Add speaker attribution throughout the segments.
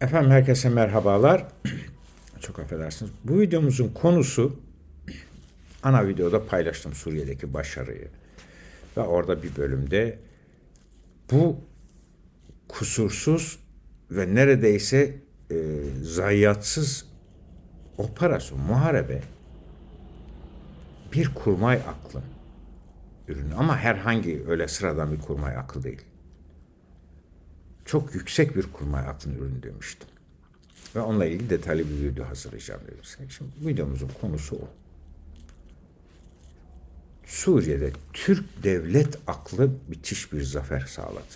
Speaker 1: Efendim herkese merhabalar. Çok affedersiniz. Bu videomuzun konusu ana videoda paylaştım Suriye'deki başarıyı. Ve orada bir bölümde bu kusursuz ve neredeyse e, zayiatsız operasyon, muharebe bir kurmay aklı ürünü. Ama herhangi öyle sıradan bir kurmay akıl değil çok yüksek bir kurmay aklın ürünü demiştim. Ve onunla ilgili detaylı bir video hazırlayacağım dedim. Şimdi videomuzun konusu o. Suriye'de Türk devlet aklı müthiş bir zafer sağladı.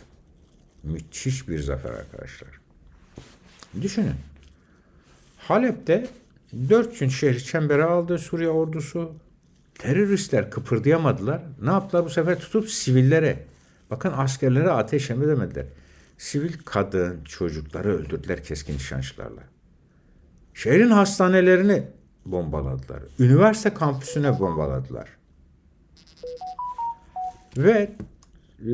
Speaker 1: Müthiş bir zafer arkadaşlar. Düşünün. Halep'te dört gün şehri çembere aldı Suriye ordusu. Teröristler kıpırdayamadılar. Ne yaptılar bu sefer? Tutup sivillere, bakın askerlere ateş edemediler. Sivil kadın, çocukları öldürdüler keskin nişancılarla. Şehrin hastanelerini bombaladılar. Üniversite kampüsüne bombaladılar. Ve e,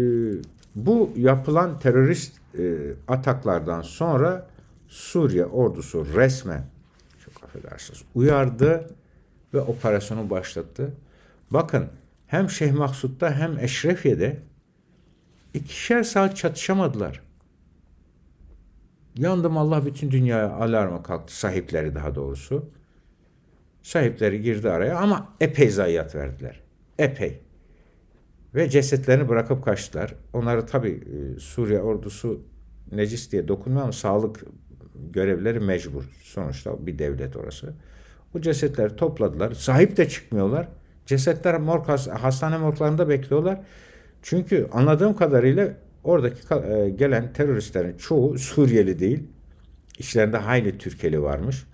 Speaker 1: bu yapılan terörist e, ataklardan sonra Suriye ordusu resmen çok affedersiniz uyardı ve operasyonu başlattı. Bakın hem Şeyh Maksut'ta hem Eşrefiye'de ikişer saat çatışamadılar. Yandım Allah bütün dünyaya alarma kalktı. Sahipleri daha doğrusu. Sahipleri girdi araya ama epey zayiat verdiler. Epey. Ve cesetlerini bırakıp kaçtılar. Onları tabi e, Suriye ordusu necis diye dokunmuyor ama sağlık görevleri mecbur. Sonuçta bir devlet orası. Bu cesetleri topladılar. Sahip de çıkmıyorlar. Cesetler morg, hastane morglarında bekliyorlar. Çünkü anladığım kadarıyla oradaki e, gelen teröristlerin çoğu Suriyeli değil. İçlerinde hayli Türkeli varmış.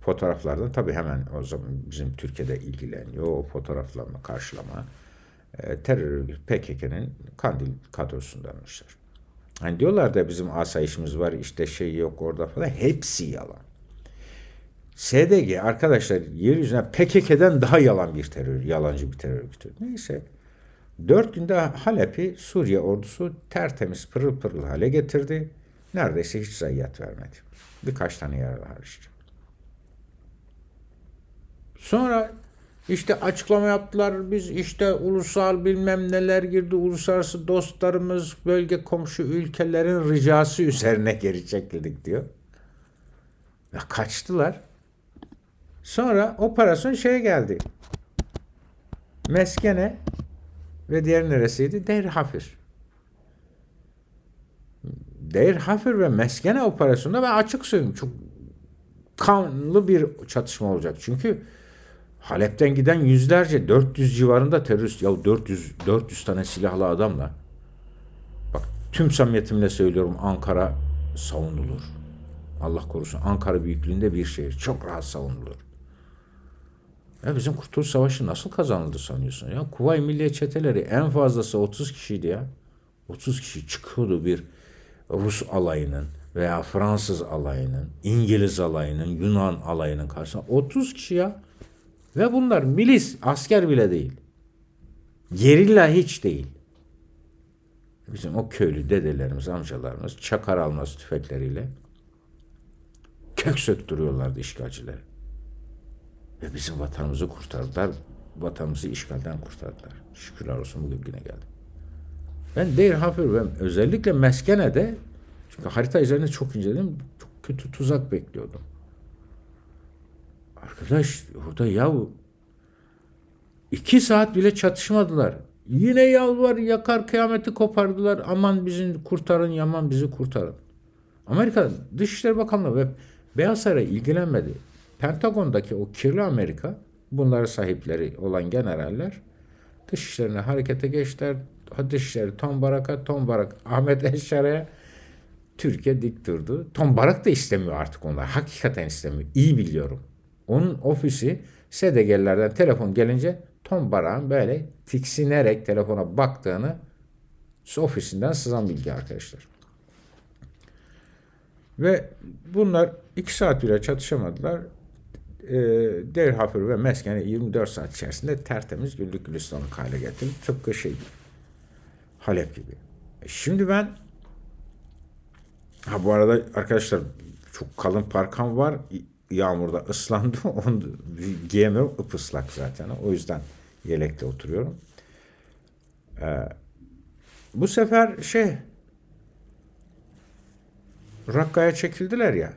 Speaker 1: Fotoğraflardan tabii hemen o zaman bizim Türkiye'de ilgileniyor. O fotoğraflama, karşılama. E, terör PKK'nın Kandil kadrosundanmışlar. Hani diyorlar da bizim asayişimiz var işte şey yok orada falan. Hepsi yalan. SDG arkadaşlar yeryüzüne PKK'den daha yalan bir terör, yalancı bir terör örgütü. Neyse. Dört günde Halep'i Suriye ordusu tertemiz pırıl pırıl hale getirdi. Neredeyse hiç zayiat vermedi. Birkaç tane yaralı hariç. Sonra işte açıklama yaptılar. Biz işte ulusal bilmem neler girdi. Uluslararası dostlarımız, bölge komşu ülkelerin ricası üzerine geri çekildik diyor. Ve kaçtılar. Sonra operasyon şeye geldi. Meskene ve diğer neresiydi? Deir Hafir. Deir Hafir ve Meskene operasyonunda ben açık söyleyeyim çok kanlı bir çatışma olacak. Çünkü Halep'ten giden yüzlerce 400 civarında terörist ya 400 400 tane silahlı adamla bak tüm samimiyetimle söylüyorum Ankara savunulur. Allah korusun Ankara büyüklüğünde bir şehir çok rahat savunulur. Ya bizim Kurtuluş Savaşı nasıl kazanıldı sanıyorsun ya? Kuvayi Milliye çeteleri en fazlası 30 kişiydi ya. 30 kişi çıkıyordu bir Rus alayının veya Fransız alayının, İngiliz alayının, Yunan alayının karşısına. 30 kişi ya. Ve bunlar milis, asker bile değil. Gerilla hiç değil. Bizim o köylü dedelerimiz, amcalarımız çakar almaz tüfekleriyle kök söktürüyorlardı işgalcileri. Ve bizim vatanımızı kurtardılar. Vatanımızı işgalden kurtardılar. Şükürler olsun bugün güne geldi. Ben Deir Hafir ve özellikle Meskene'de çünkü harita üzerinde çok inceledim. Çok kötü tuzak bekliyordum. Arkadaş orada yahu iki saat bile çatışmadılar. Yine yalvar yakar kıyameti kopardılar. Aman bizi kurtarın yaman bizi kurtarın. Amerika Dışişleri Bakanlığı ve Beyaz Saray ilgilenmedi. Pentagon'daki o kirli Amerika, bunları sahipleri olan generaller dışişlerine harekete geçtiler. Dışişleri Tom Barak'a, Tom Barak Ahmet Eşar'a Türkiye dik durdu. Tom Barak da istemiyor artık onlar. Hakikaten istemiyor. İyi biliyorum. Onun ofisi SDG'lerden telefon gelince Tom Barak'ın böyle tiksinerek telefona baktığını ofisinden sızan bilgi arkadaşlar. Ve bunlar iki saat bile çatışamadılar Deir Hafır ve Mesken'i 24 saat içerisinde tertemiz günlük gülistanlık hale getirdi. Tıpkı şey gibi. Halep gibi. E şimdi ben ha bu arada arkadaşlar çok kalın parkam var. Yağmurda ıslandı. Onu giyemiyorum. Ipıslak zaten. O yüzden yelekle oturuyorum. Ee, bu sefer şey Rakka'ya çekildiler ya.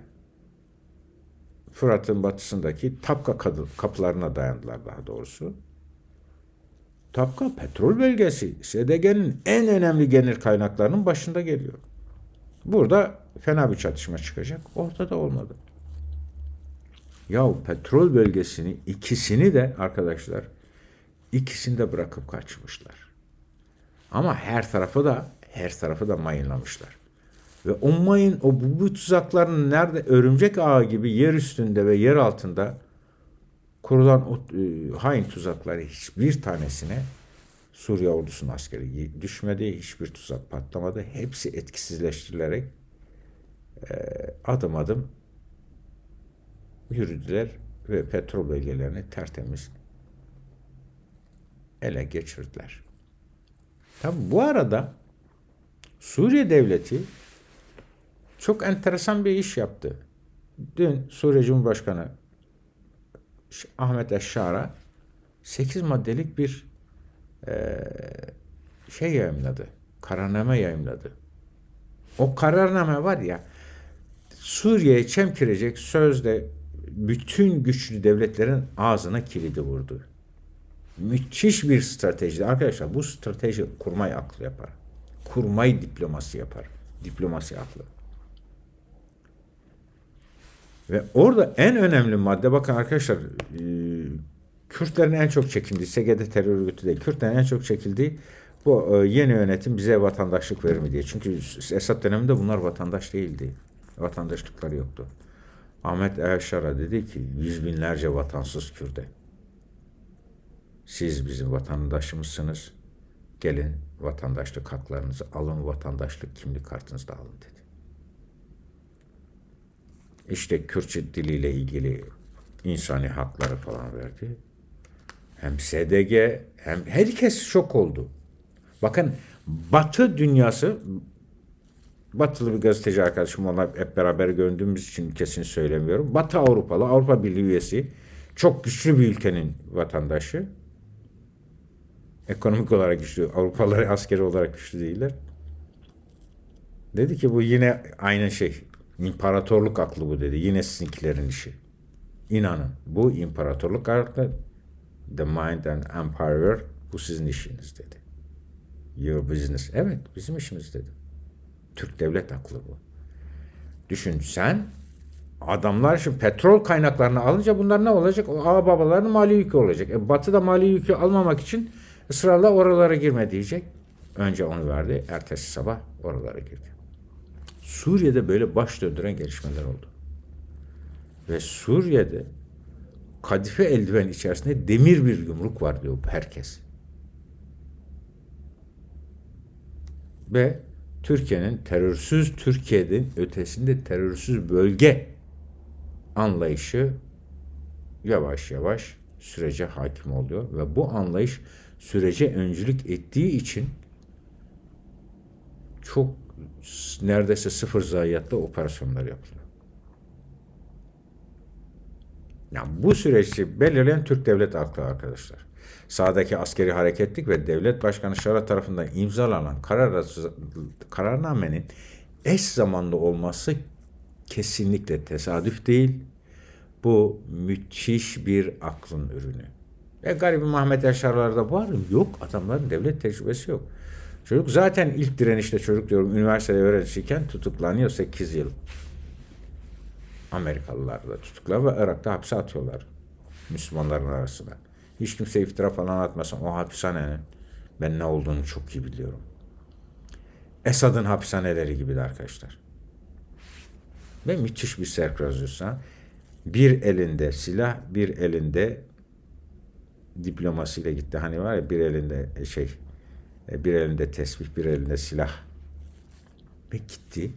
Speaker 1: Fırat'ın batısındaki Tapka kapılarına dayandılar daha doğrusu. Tapka petrol bölgesi. SDG'nin en önemli gelir kaynaklarının başında geliyor. Burada fena bir çatışma çıkacak. Ortada olmadı. Yahu petrol bölgesini ikisini de arkadaşlar ikisini de bırakıp kaçmışlar. Ama her tarafı da her tarafı da mayınlamışlar. Ve o mayın, o bu, bu tuzakların nerede örümcek ağı gibi yer üstünde ve yer altında kurulan o e, hain tuzakları hiçbir tanesine Suriye ordusunun askeri düşmedi. Hiçbir tuzak patlamadı. Hepsi etkisizleştirilerek e, adım adım yürüdüler ve petrol bölgelerini tertemiz ele geçirdiler. Tabi bu arada Suriye devleti çok enteresan bir iş yaptı. Dün Suriye Cumhurbaşkanı Ahmet Eşşar'a 8 maddelik bir e, şey yayımladı. Kararname yayımladı. O kararname var ya Suriye'ye çemkirecek sözde bütün güçlü devletlerin ağzına kilidi vurdu. Müthiş bir strateji. Arkadaşlar bu strateji kurmay aklı yapar. Kurmay diplomasi yapar. Diplomasi aklı. Ve orada en önemli madde bakın arkadaşlar e, Kürtlerin en çok çekindiği SGD terör örgütü değil. Kürtlerin en çok çekildiği bu e, yeni yönetim bize vatandaşlık verir mi diye. Çünkü Esad döneminde bunlar vatandaş değildi. Vatandaşlıkları yoktu. Ahmet Erşar'a dedi ki yüz binlerce vatansız Kürde. Siz bizim vatandaşımızsınız. Gelin vatandaşlık haklarınızı alın, vatandaşlık kimlik kartınızı da alın dedi. İşte Kürtçe diliyle ilgili insani hakları falan verdi. Hem SDG hem herkes şok oldu. Bakın Batı dünyası Batılı bir gazeteci arkadaşım ona hep beraber gördüğümüz için kesin söylemiyorum. Batı Avrupalı, Avrupa Birliği üyesi, çok güçlü bir ülkenin vatandaşı. Ekonomik olarak güçlü, Avrupalılar askeri olarak güçlü değiller. Dedi ki bu yine aynı şey. İmparatorluk aklı bu dedi. Yine sizinkilerin işi. İnanın bu imparatorluk aklı the mind and empire bu sizin işiniz dedi. Your business. Evet bizim işimiz dedi. Türk devlet aklı bu. Düşün sen adamlar şimdi petrol kaynaklarını alınca bunlar ne olacak? O ağ babaların mali yükü olacak. E, batı da mali yükü almamak için ısrarla oralara girme diyecek. Önce onu verdi. Ertesi sabah oralara girdi. Suriye'de böyle baş döndüren gelişmeler oldu. Ve Suriye'de kadife eldiven içerisinde demir bir yumruk var diyor herkes. Ve Türkiye'nin terörsüz Türkiye'nin ötesinde terörsüz bölge anlayışı yavaş yavaş sürece hakim oluyor ve bu anlayış sürece öncülük ettiği için çok neredeyse sıfır zayiatlı operasyonlar yapılıyor. Yani bu süreçte belirleyen Türk devlet aklı arkadaşlar. Sağdaki askeri hareketlik ve devlet başkanı Şara tarafından imzalanan karar, kararnamenin eş zamanlı olması kesinlikle tesadüf değil. Bu müthiş bir aklın ürünü. E garibi Mahmet Yaşarlar'da var mı? Yok. Adamların devlet tecrübesi yok. Çocuk zaten ilk direnişte çocuk diyorum üniversitede öğrenciyken tutuklanıyor 8 yıl. Amerikalılar da tutuklar ve Irak'ta hapse atıyorlar. Müslümanların arasına. Hiç kimse iftira falan atmasın. O hapishanenin ben ne olduğunu çok iyi biliyorum. Esad'ın hapishaneleri gibi de arkadaşlar. Ve müthiş bir serkrazyosa. Bir elinde silah, bir elinde diplomasıyla gitti. Hani var ya bir elinde şey, bir elinde tesbih, bir elinde silah. Ve gitti.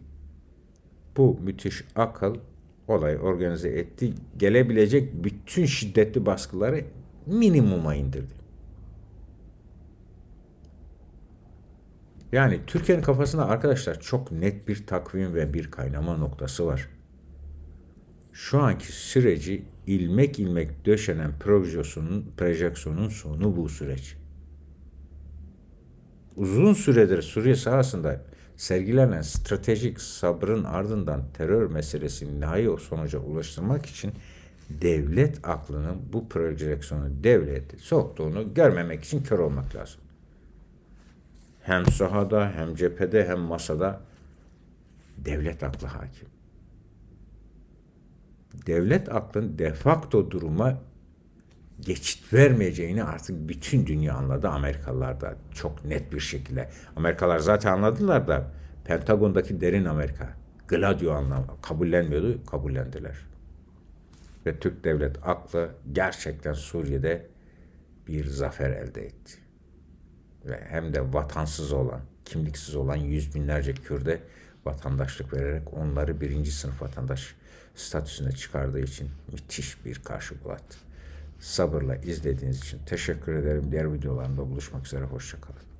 Speaker 1: Bu müthiş akıl olayı organize etti. Gelebilecek bütün şiddetli baskıları minimuma indirdi. Yani Türkiye'nin kafasında arkadaşlar çok net bir takvim ve bir kaynama noktası var. şu anki süreci ilmek ilmek döşenen projeksiyonun, projeksiyonun sonu bu süreç. Uzun süredir Suriye sahasında sergilenen stratejik sabrın ardından terör meselesini nihai sonuca ulaştırmak için devlet aklının bu projeksiyonu devlete soktuğunu görmemek için kör olmak lazım. Hem sahada hem cephede hem masada devlet aklı hakim. Devlet aklın defakto duruma geçit vermeyeceğini artık bütün dünya anladı. Amerikalılar da çok net bir şekilde. Amerikalılar zaten anladılar da Pentagon'daki derin Amerika Gladio anlam kabullenmiyordu, kabullendiler. Ve Türk devlet aklı gerçekten Suriye'de bir zafer elde etti. Ve hem de vatansız olan, kimliksiz olan yüz binlerce Kürde vatandaşlık vererek onları birinci sınıf vatandaş statüsüne çıkardığı için müthiş bir karşı attı. Sabırla izlediğiniz için teşekkür ederim. Diğer videolarımda buluşmak üzere. Hoşçakalın.